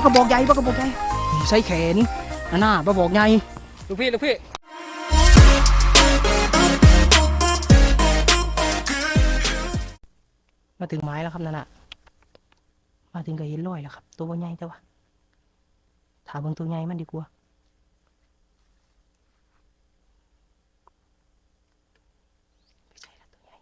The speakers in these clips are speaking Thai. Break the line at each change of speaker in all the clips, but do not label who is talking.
ากระบอกใหญ่ปากระบอกใหญ่นี่ใส่แขนนั่นน่ะปลาบอกใหญ่
ลูกพี่ลูกพี่
มาถึงไม้แล้วครับนั่นน่ะมาถึงก็เห็นรอยแล้วครับ ตัวบ่ใหญ่แต่ว่าถามเบิ่งตัวใหญ่มันดีกว่าไม่ใช่ละตัวใหญ่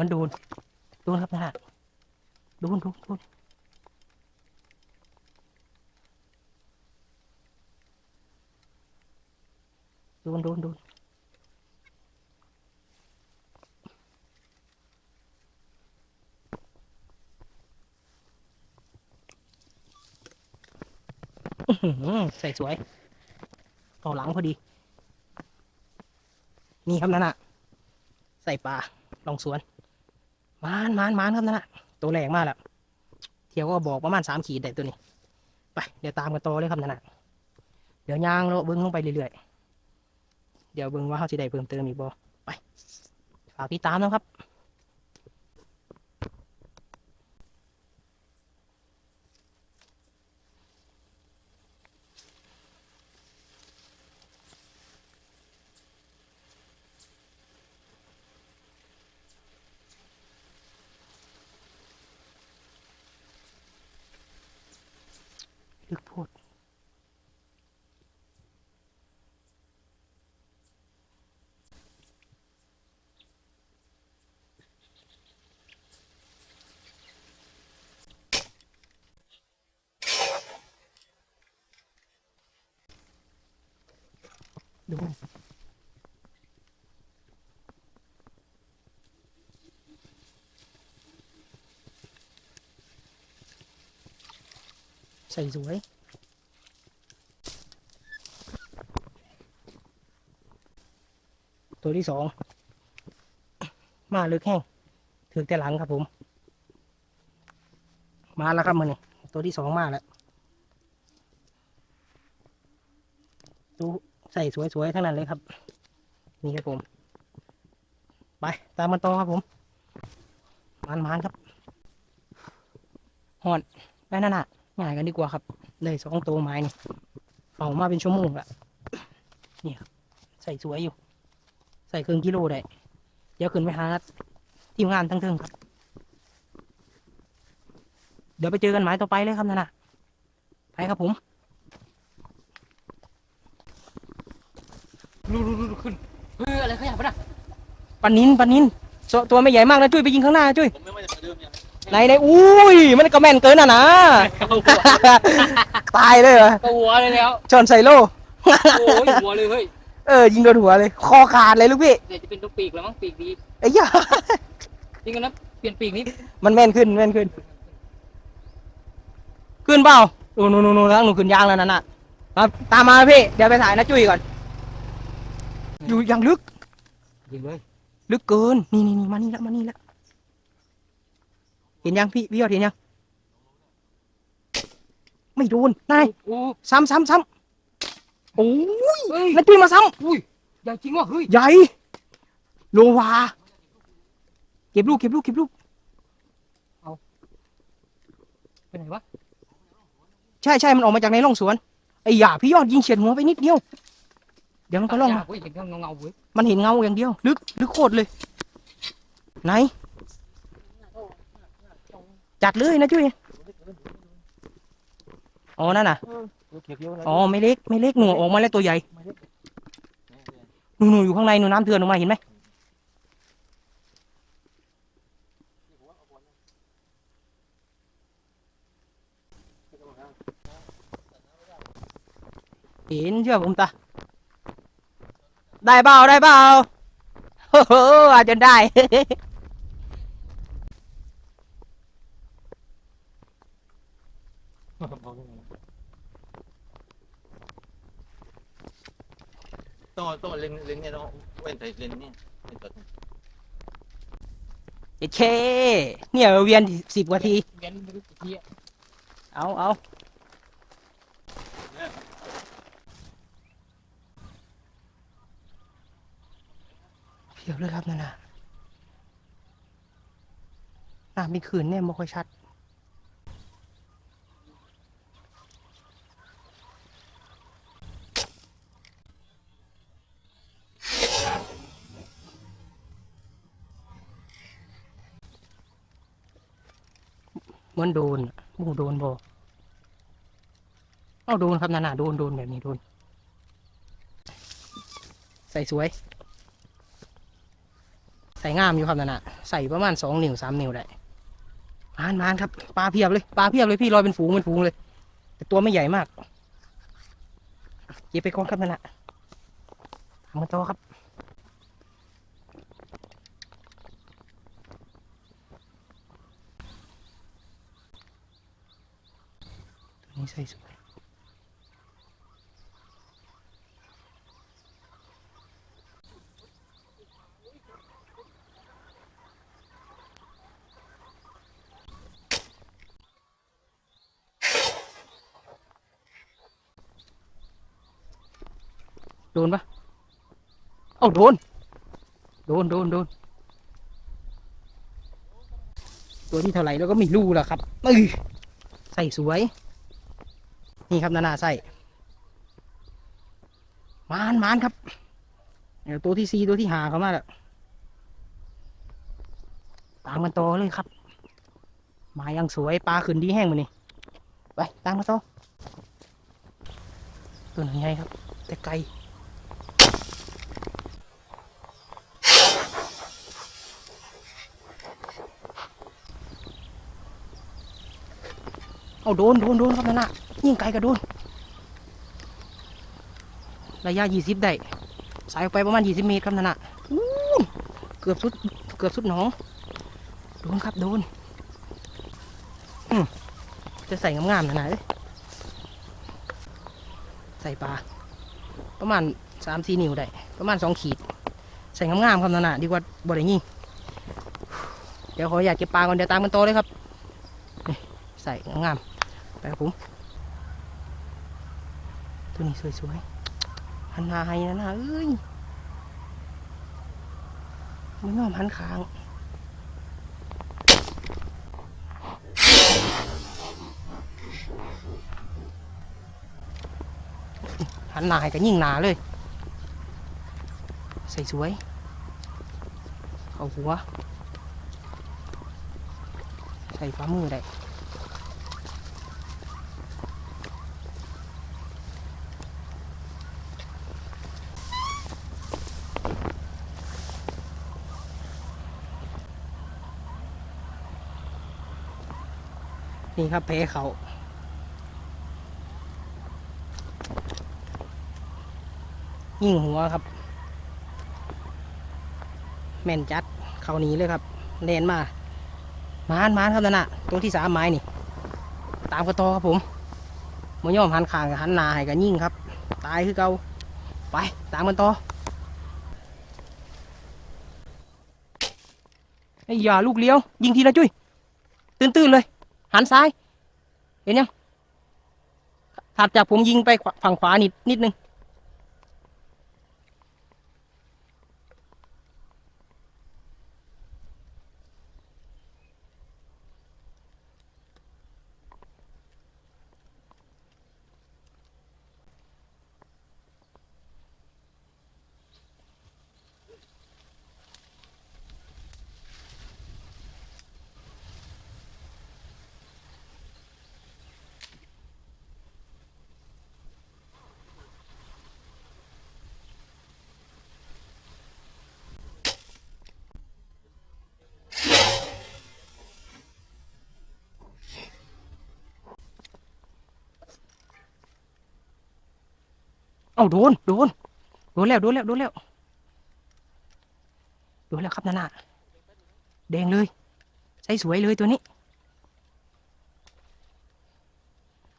มันโดนโดนครับนะฮะโดนโดนโดนโดนดนโดนใส่สวยต่อหลังพอดี นี่ครับนั่นน่ะใส่ปลาลองสวน มานมานมานครับนั่นน่ะตัวแรงมากแล้วเที่ยวก็บอกประมาณสามขีดได้ตัวนี้ ไป เดี๋ยวตามกันต่อเลยครับนั่นแหะเดี๋ยวย่างเราเบิ้งลงไปเรื่อยๆ เดี๋ยวเบิ้งว่าเขาจะได้เพิ่มเติมอีกบ่ไป ฝากติดตามนะครับ ลึกโพดดู ใส่สวย ตัวที่สอง มาลึกแห้งถือแต่หลังครับผม มาแล้วครับมันนี่ตัวที่สองมาแล้วดูใส่สวยๆทั้งนั้นเลยครับ นี่ครับผม ไป ตามมันต่อครับผมมันมันๆครับหอนไปนั่นน่ะ ง่ายกันดีกว่าครับ ได้สองตัวไม้นี่เป่ามาเป็นชั่วโมงละนี่ครับ ใส่สวยอยู่ ใส่ครึ่งกิโลได้ เดี๋ยวขึ้นไปหาทีมงานทั้งเทิงครับ เดี๋ยวไปเจอกันหมายต่อไปเลยครับนั่นน่ะไปครับผม
ลูกลูกลูกขึ้นเฮ้ยอะไรขยับปะน่ะ
ปันนินปันนินตัวตัวไม่ใหญ่มากนะจุ้ยไปยิงข้างหน้าจุ้ย
ผมไม่ว่าจะเดิมยัง
ไหนไหนอุ้ยมันก็แม่นเกินอะนะตายเลยเหรอ
ก็หัวเลยแล้ว
ชนใส่โล
โอ้ยหัวเลยเฮ้ย
เออ ยิงโดนหัวเลย คอขาดเลยลูกพี่
เดี๋ยวจะเป็นตัวปีกแล้วมั้งปีกดี
ไอ้ยา
จริงกันนะเปลี่ยนปีกนิด
มันแม่นขึ้นแม่นขึ้น ขึ้นเปล่าโอ้โนโนโนแล้วหนูขึ้นยางแล้วนั่นน่ะครับตามมาพี่ เดี๋ยวไปถ่ายนะจุ้ยก่อน อยู่อย่างลึก
ยิงเลย
ลึกเกิน นี่นี่นี่มานี่แล้วมานี่แล้ว เห็นยังพี่พี่ยอดเห็นยัง ไม่โดนนาย
โอ้
ซ้ำซ้ำซ้ำโอ้ย
เฮ้ย
นั่นจุ้ยมาซ้
อุ้ยใหญ่จริงว่ะเฮ้ยำ
ใหญ่โลวา เก็บลูกเก็บลูกเก็บลูก
เป็นไงวะ
ใช่ใช่มันออกมาจากในร่องสวน ไอ้หยาพี่ยอดยิงเฉียดหัวไปนิดเดียว เดี๋ยวมันก็ล่องมา
เฮ้ยเห็นเงาเงาๆเว้ย
มันเห็นเงาอย่างเดียว ลึกลึกโคตรเลย ไหน จัดเลยนะจุ้ยอ๋อนั่นน่ะ
เก็บเยอะเลย
อ๋อไม่เล็กไม่เล็กหนูออกมาแล้วตัวใหญ่หนูหนูอยู่ข้างในหนูน้ำเถื่อนออกมาเห็นไหมเห็นเชื่อผมตาได้เปล่าได้เปล่าโอ้โหอาจจะได้
โตโตเล่นเล่นเนี่ยต้องเว้นใส่เล่นเนี่ยเล่นตัว
เอเค เนี่ยเวียนสิบกว่าที
เวียนไม่รู้กี่ทีอะ
เอาเอาเพียบเลยครับนั่นน่ะน้ำมีคืนเนี่ยไม่ค่อยชัด มือนโดนหมูโดนบ่เอาโดนครับนานาโดนโดนแบบนี้โดน ใส่สวย ใส่งามอยู่ครับนานาใส่ประมาณสองนิ้วสามนิ้วได้มานมานครับปลาเพียบเลยปลาเพียบเลยพี่ลอยเป็นฝูงเป็นฝูงเลย แต่ตัวไม่ใหญ่มากเก็บไปก่อนครับนานาทำกันต่อครับ ตัวนี้ ใส่สวยโดนปะเอ้าโดน โดน โดน โดน ตัวที่เท่าไหร่เราก็ไม่รู้ล้วครับเอ้ยใส่สวย นี่ครับนานาใส่มานมานครับตัวที่สี่ตัวที่หาเขามาแล้วตามกันต่อเลยครับ มายังสวยปลาขึ้นดีแห้งมานี่ไปตามมาต่อตัวหนไงครับ แต่ไกลเอาโดนโดนโดนครับนั่นน่ะ ยิ่งไกลก็โดนระยะยี่สิบได้ สายออกไปประมาณยี่สิบเมตรครับนั่นน่ะเกือบสุด เกือบสุดหนอง โดนครับโดน จะใส่งามๆนะนายเอ้ยใส่ปลา ประมาณสามสี่นิ้วได้ ประมาณสองขีด ใส่งามๆครับนั่นน่ะดีกว่าบ่ได้ยิงเดี๋ยวขออยากเก็บปลาก่อนเดี๋ยวตามกันโตเลยครับ ใส่งามๆไปครับผม ตัวนี้สวยๆหันหน้าให้นะนะเอ้ยไม่ยอมหันค้างหันหน้าให้ก็ยิ่งหนาเลย ใส่สวยเอาหัว ใส่ฝ่ามือได้ นี่ครับเพเขายิ่งหัวครับ แม่นจัดเขาหนีเลยครับเลนมามานมานครับนั่นน่ะตัวที่สามไม้นี่ ตามกระตอครับผมมย่อมหันขางกับหันนาให้กันยิ่งครับ ตายคือเกาไปตามกันต่อไอ้ยาลูกเลี้ยว ยิงทีละจุ้ย ตื่นๆเลย หันซ้าย เห็นยังถัดจากผมยิงไปฝั่งขวานิดนิดนึง เอาโดนโดนโดนแล้วโดนแล้วโดนแล้วโดนแล้วครับนานาแดงเลยใส่สวยเลยตัวนี้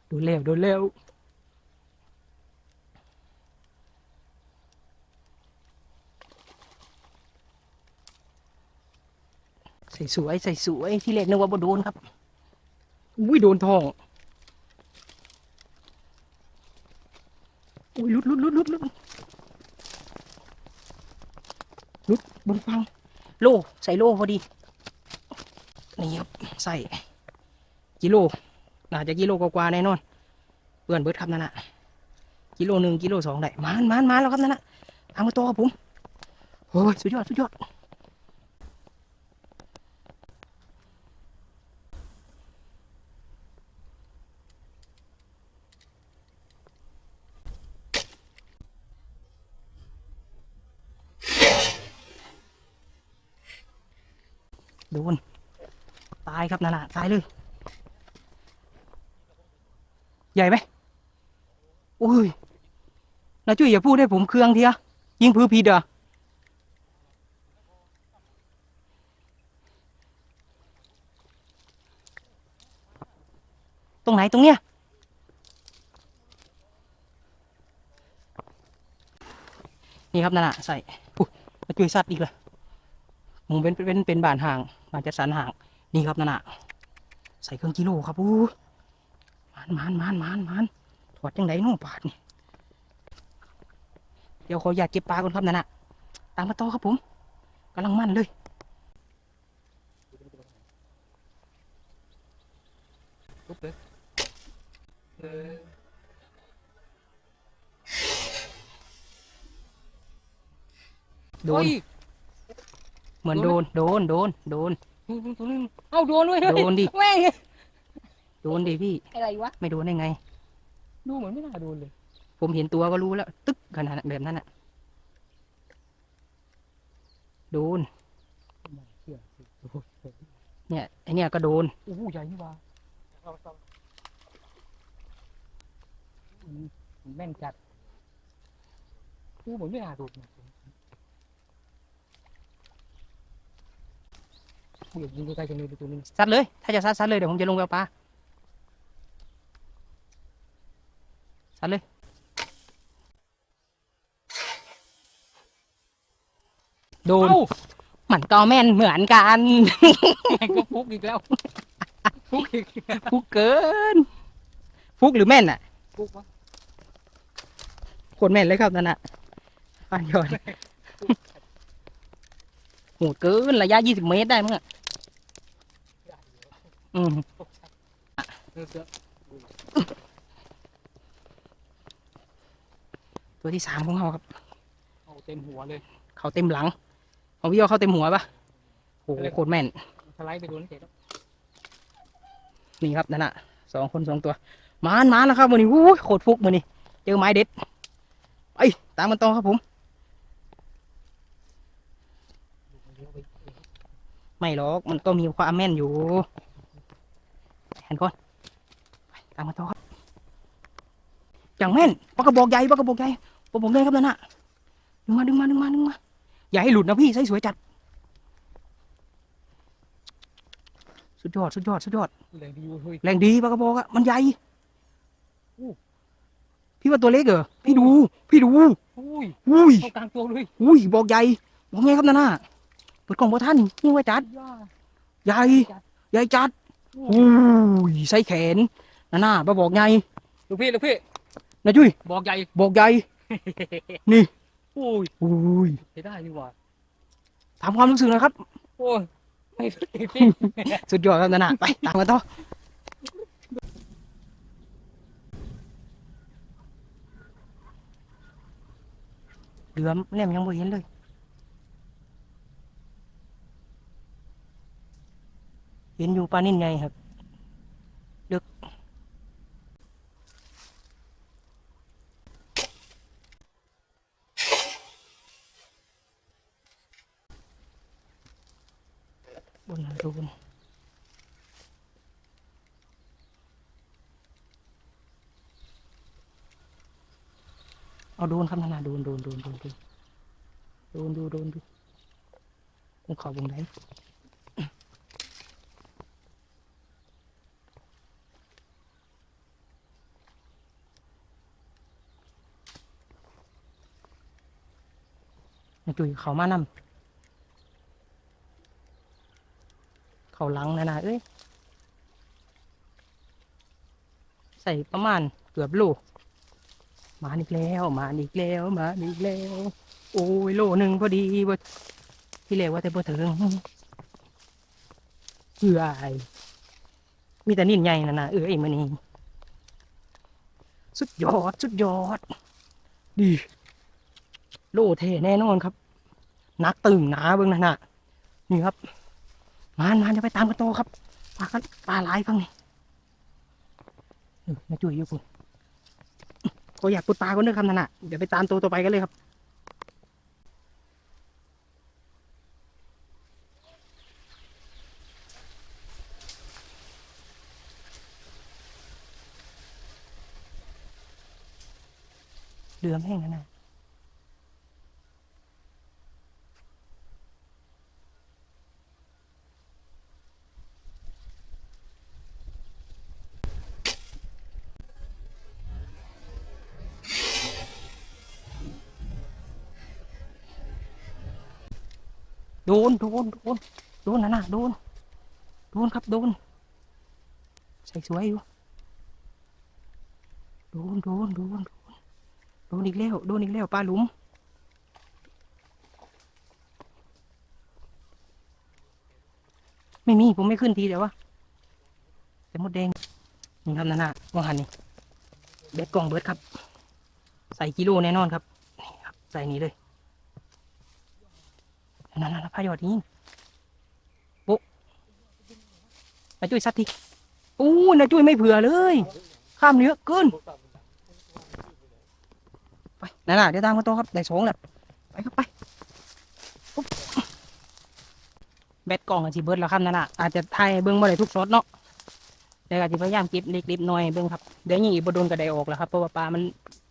โดนแล้วโดนแล้วใส่สวยใส่สวยที่แรกนึกว่าโดนครับ อุ้ยโดนทอง อุ้ยลุดลุดลุดลุดลุดลุดบนฟังโลใส่โลพอดี นี่ครับ ใส่กิโลน่าจะกิโลกว่าๆแน่นอน เปื่อนเบิดครับนั่นน่ะกิโลหนึ่งกิโลสองได้มานมานมานแล้วครับนั่นน่ะทางมาตัวครับผมโอ้ยสุดยอด สุดยอดน ตาย ครับนั่นน่ะตายเลย ใหญ่ไหมโอ้ยนาจุ้ยอย่าพูดให้ผมเครืองเทียยิงพื้ผิดเหรอตรงไหนตรงเนี้ยนี่ครับนั่นน่ะใส่ปุ๊นาจุ้ยสัตว์อีกเลยมึงเป็นเป็นเป็นบานห่างบานจัดสรรห่าง นี่ครับนั่นน่ะใส่เครื่องกิโลครับอู้มันมันมันมันมันถอดจังไดเน้องบาดนี่เดี๋ยวขออยากเก็บปลาก่อนครับนั่นน่ะตามมาต่อครับผมกำลังมั่นเลย
ปุ๊บเลยเออ
โดน
เฮ้ย
เหมือนโดน โดน โดน โดน
ดูดู ตัวนึงเอาโดนด้วย
โดนดิ
แม่ง
โดนดิพี่
อะไรวะ
ไม่โดนได้ไง
ดูเหมือนไม่น่าโดนเลย
ผมเห็นตัวก็รู้แล้ว ตึ๊กขนาดนั้นแบบนั้นน่ะ โดน
เชื่อสิโอ้โห
เนี่ยไอเนี่ยก็โดน
โอ้โหใหญ่นี่ว่าแม่นจัดดูเหมือนไม่น่าโดนนะ กูอยากยิงใกล้ๆจังเลยดูตัวนึง
ซัดเลย ถ้าจะซัดซัดเลยเดี๋ยวผมจะลงไปเอาปลาซัดเลย โดน
เอ้า
มันก็แม่นเหมือนกัน
แม่งก็ฟุกอีกแล้วฟุกอีก
ฟุกเกิน ฟุกหรือแม่นอะ
ฟุกวะ
โคนแม่นเลยครับนั่นน่ะฟันยอนโหดเกินระยะยี่สิบเมตรได้มั้งอะ อืม
เออเสือ
ตัวที่สามของเขาครับ
เอาเต็มหัวเลย
เขาเต็มหลัง ของพี่เอาเข้าเต็มหัวปะโอ้โหโคตรแม่น
สไลด์ไปโดนเสร็จแล้ว
นี่ครับนั่นน่ะสองคนสองตัว มานมานแล้วครับวันนี้วู้ยโคตรฟุกมือนี่เจอไม้เด็ดไปตามกันต่อครับผม ไม่หรอก มันก็มีความแม่นอยู่แห็ นก่อนไปตามกันต่อครับอย่างแม่นปลากระบอกใหญ่ปลากระบอกใหญ่ปลาผมเลยครับนั่นน่ะดึงมาดึงมาดึงมาดึงมาอย่าให้หลุดนะพี่ใส่สวยจัด สุดยอดสุดยอดสุดยอด
เลยดีเฮ้ย
แรงดีปลากระบอกอะมันใหญ่
อู้
พี่ว่าตัวเล็กเหรอพี่ดู พี่ดู
อุ้ย
อุ้ย
เข้ากลางตัวเลย
อุ้ยบอกใหญ่บอกไงครับนั่นน่ะเปิดกล่องพอท่านนี่ไว้จัด
ย่า
ใหญ่ใหญ่จัด
อู้
อุ้ยใส่แขนนั่นน่ะปลาบอกใหญ่
ลูกพี่ลูกพี่
นะจุ้ย
บอกใหญ่
บอกใหญ่
อุ้ย
อุ้ย
ใช้ได้นี่หว่า
ถามความรู้สึกหนะครับ
โอ้ยไม่สุดจริง
สุดยอดครับนั่นน่ะไปตามกันต่อเดือมเนี่ยมันยังไม่เห็นเลย เห็นอยู่ปลานิ่นไงครับดึกบนรูนเอาโดนครับนานาโดนโดนโดนโดนโดนโดนดูโดนดูผมขอวงไห จุยเขามานำเขาหลังนะนะเอ้ยใส่ประมาณเกือบโลมาอีกแล้วมาอีกแล้วมาอีกแล้ว โอ้ยโลหนึ่งพอดีบ่าที่เรียกว่าแต่บ่ถึงเอื่อยมีแต่นิ่นใหญ่นะนะเอ้ยมันนี่สุดยอด สุดยอด ดี โลเทแน่นอนครับ นักตึงหนาเบิ่งนะน่ะ นี่ครับ มานมานจะไปตามกันโตครับปลากันปลาหลายฟังนี่เออมาจุยอยู่คุณก็อยากปุดปลาคนเด้อครับนั่นน่ะเดี๋ยวไปตามตัวต่อไปกันเลยครับเรือแห้งนะนะ ดนโดนโดนโดนนะน่ะโดนโดนครับโดนใส่สวยอยู่โดนโดนโดนโดนอีกแล้วโดนอีกแล้วปลาหลุมไม่มีผมไม่ขึ้นทีเดียววะแต่มดแดงนี่ครับนั่นน่ะว่างหันนี่เบ็ดกล่องเบิร์ดครับ ใส่กิโลแน่นอนครับนี่ครับ ใส่นี้เลย นั่นนั่นพายอดนี้โป๊นาจุ้ยซัดทีอู้นาจุ้ยไม่เผื่อเลย ข้ามเนื้อเกินไปนั่นน่ะเดี๋ยวตามมาโตอครับได้สองแล้วไปครับไปปุ๊บแบตกล่องอาจสิเบิดแล้วครับนั่นน่ะอาจจะถ่ายเบิ้องบ่ได้ทุกช็อตเนาะเดี๋ยวอาจจะพยายามเก็บเล็กๆหน่อยเบิ้องครับเดี๋ยวยิงอีกบโดนกระไดออกแล้วครับเพราะว่าปลามัน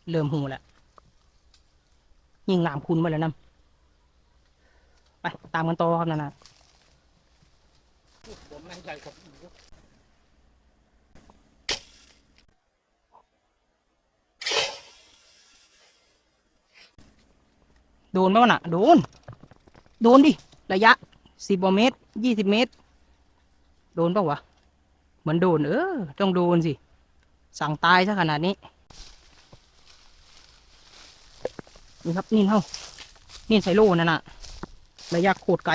เริ่มหูแล้วยิงหลามคุณมาแล้วนํ ไปตามกันต่อครับนั่นน่ะ
ผมนั่งใจกับ
โดนไหมวะน่ะโดนโดนดิ ระยะสิบเมตรยี่สิบเมตร โดนปะวะเหมือนโดน เออ ต้องโดนสิ สั่งตายซะขนาดนี้ นี่ครับ นี่เท่านี่ไซโลนั่นน่ะ ระยะโคตรไกล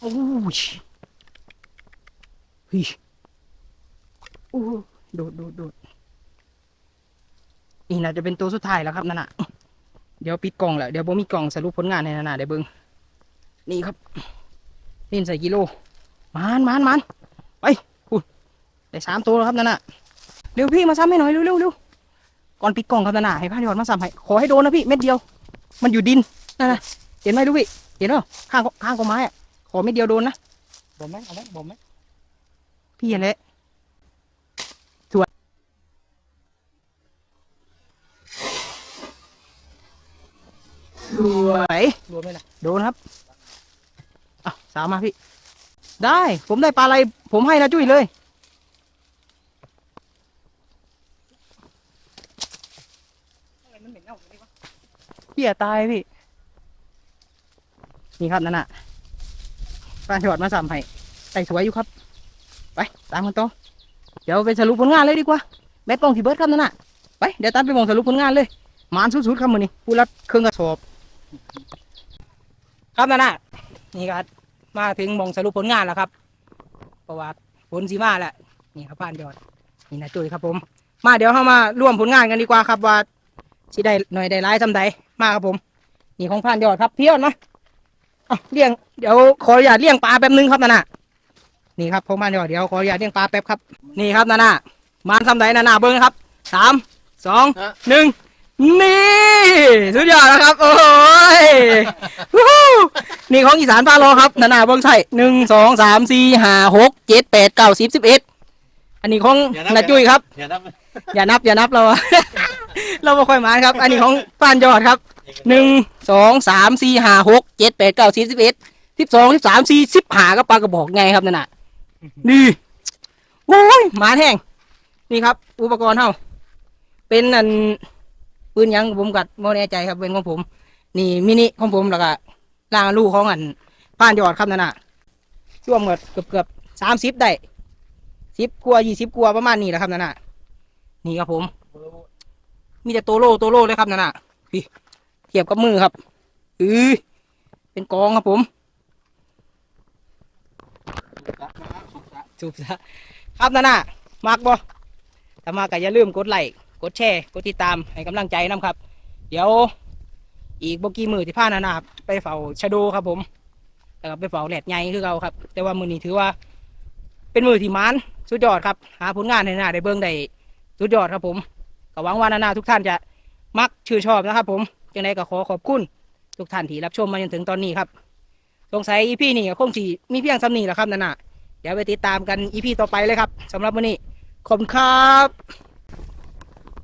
โอ้ยฮ้ยโอ้โดดโดดโดดนี่น่าจะเป็นตัวสุดท้ายแล้วครับนั่นน่ะ เดี๋ยวปิดกล่องแหละเดี๋ยวผมมีกล่องสรุปผลงานให้นานาได้เบิ้งนี่ครับเล่นใส่กิโลมานมานมานไปคุณได้สามตัวแล้วครับนั่นน่ะเร็วพี่มาซ้ำให้หน่อยเร็วเร็วเร็วก่อนปิดกล่องครับนั่นน่ะให้พระยอดมาซ้ำให้ขอให้โดนนะพี่เม็ดเดียว มันอยู่ดินนั่นน่ะเห็นไหมดูกพี่ เห็นเปล่าข้างข้างกองไม้อะขอเม็ดเดียวโดนนะ
บ่มไหมเอาไหมบ่มไหม
พี่เห็นแล้วสวยสวย
รวมไหมล่ะ
โดนครับอะสามมาพี่ ได้ ผมได้ปลาอะไร ผมให้นะจุ้ยเลย
อะไรมันเหม็นเน่าอย่างนี้วะ
เพี่ยตายพี่ นี่ครับนั่นน่ะปลาฉอดมาสามให้ใส่สวยอยู่ครับ ไป ตามกันต่อเดี๋ยวไปสรุปผลงานเลยดีกว่าแบตกองที่เบิร์ดครับนั่นน่ะไปเดี๋ยวตามไปมองสรุปผลงานเลยมานสุดๆครับมือนี้ผู้รับเครื่องกระสอบ ครับนั่นน่ะนี่ครับมาถึงมองสรุปผลงานแล้วครับเพราะว่าผลสีมาแล้วนี่ครับผ่านยอดนี่นะจุ้ยครับผม มาเดี๋ยวเข้ามาร่วมผลงานกันดีกว่าครับว่าสิได้หน่อยได้ร้ายจำใดมาครับผม นี่ของผ่านยอดครับเพี่ยอดม อะเลี้ยงเดี๋ยวขออนุญาตเลี้ยงปลาแป๊บนึงครับนั่นน่ะนี่ครับของผ่านยอดเดี๋ยวขออนุญาตเลี้ยงปลาแป๊บครับนี่ครับนั่นน่ะมาทำใดนั่นน่ะเบิ้งครับสามสองหนึ่งนี่สุดยอดแล้วครับ โอ้ยวู้ฮู้นี่ของอีสานพาโลครับนั่นน่ะเบิ้งใช่หนึ่งสองสามสี่ห้าหกเจ็ดแปดเก้าสิบสิบเอ็ดอันนี้ของนาจุ้ยครับ
อย่านับ
อย่านับอย่านับเราอะ เราไม่ค่อยมาครับ อันนี้ของป้านยอดครับ หนึ่งสองสามสี่ห้าหกเจ็ดแปดเก้าสิบสิบเอ็ดสิบสองสิบสามสี่สิบห้าก็ปลากระบอกไงครับนั่นน่ะนี่โอ้ยหมาแห้งนี่ครับ อุปกรณ์เฮาเป็นอันปืนยังผมกัดโมแน่ใจครับเป็นของผม นี่มินิของผมแล้วก็ล่างลูกของอันป้านยอดครับนั่นน่ะรวมกับเกือบเกือบสามสิบได้สิบกว่ายี่สิบกว่าประมาณนี้แหละครับนั่นน่ะนี่ครับผม มีแต่โตโลโตโลเลยครับนั่นน่ะพี่ เทียบกับมือครับอือเป็นกองครับผมจูบซะครับนั่นน่ะมากบ่ถ้ามาก็อย่าลืมกดไลค์กดแชร์กดติดตามให้กำลังใจนํครับ เดี๋ยวอีกบกี่มือที่ผ่านมานะครับไปเฝ้าชะโดครับผมแล้วก็ไปเฝ้าแหลดใหญ่คือเราครับ แต่ว่ามือนี้ถือว่า เป็นมือที่มันสุดยอดครับ หาผลงานให้หน้าได้เบิ่งได้สุดยอดครับผมก็หวังว่านานาทุกท่านจะมักชื่นชอบนะครับผม จังไดก็ขอขอบคุณทุกท่านที่รับชมมาจนถึงตอนนี้ครับสงสัยอีพีนี้ก็คงสีมีเพียงซ้ำนีแหละครับนานาเดี๋ยวไปติดตามกันอีพีต่อไปเลยครับสำหรับวันนี้ขอบคุณครับ